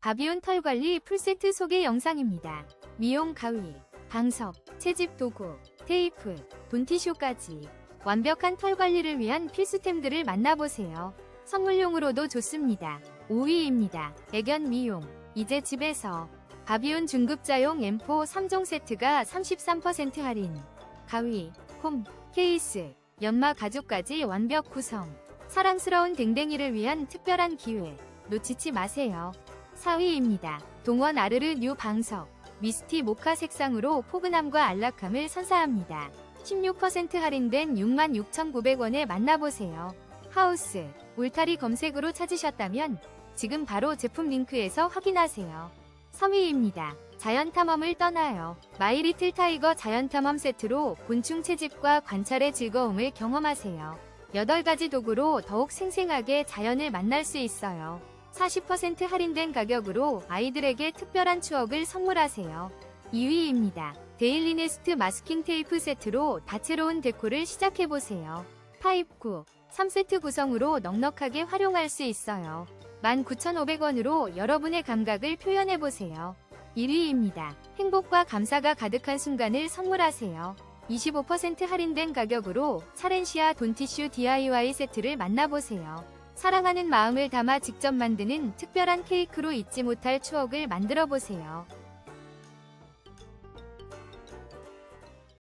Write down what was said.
바비온 털관리 풀세트 소개 영상입니다. 미용 가위, 방석, 채집 도구, 테이프, 본티쇼까지 완벽한 털 관리를 위한 필수템들을 만나보세요. 선물용으로도 좋습니다. 5위입니다. 애견 미용. 이제 집에서 바비온 중급자용 M4 3종 세트가 33% 할인. 가위, 홈, 케이스, 연마 가죽까지 완벽 구성. 사랑스러운 댕댕이를 위한 특별한 기회. 놓치지 마세요. 4위입니다. 동원 아르르 뉴 방석. 미스티 모카 색상으로 포근함과 안락함을 선사합니다. 16% 할인된 66,900원에 만나보세요. 하우스, 울타리 검색으로 찾으셨다면 지금 바로 제품 링크에서 확인하세요. 3위입니다. 자연탐험을 떠나요. 마이리틀 타이거 자연탐험 세트로 곤충 채집과 관찰의 즐거움을 경험하세요. 8가지 도구로 더욱 생생하게 자연을 만날 수 있어요. 40% 할인된 가격으로 아이들에게 특별한 추억을 선물하세요. 2위입니다. 데일리 네스트 마스킹 테이프 세트로 다채로운 데코를 시작해보세요. 타입 9, 3세트 구성으로 넉넉하게 활용할 수 있어요. 19,500원으로 여러분의 감각을 표현해보세요. 1위입니다. 행복과 감사가 가득한 순간을 선물하세요. 25% 할인된 가격으로 차렌시아 돈티슈 DIY 세트를 만나보세요. 사랑하는 마음을 담아 직접 만드는 특별한 케이크로 잊지 못할 추억을 만들어 보세요.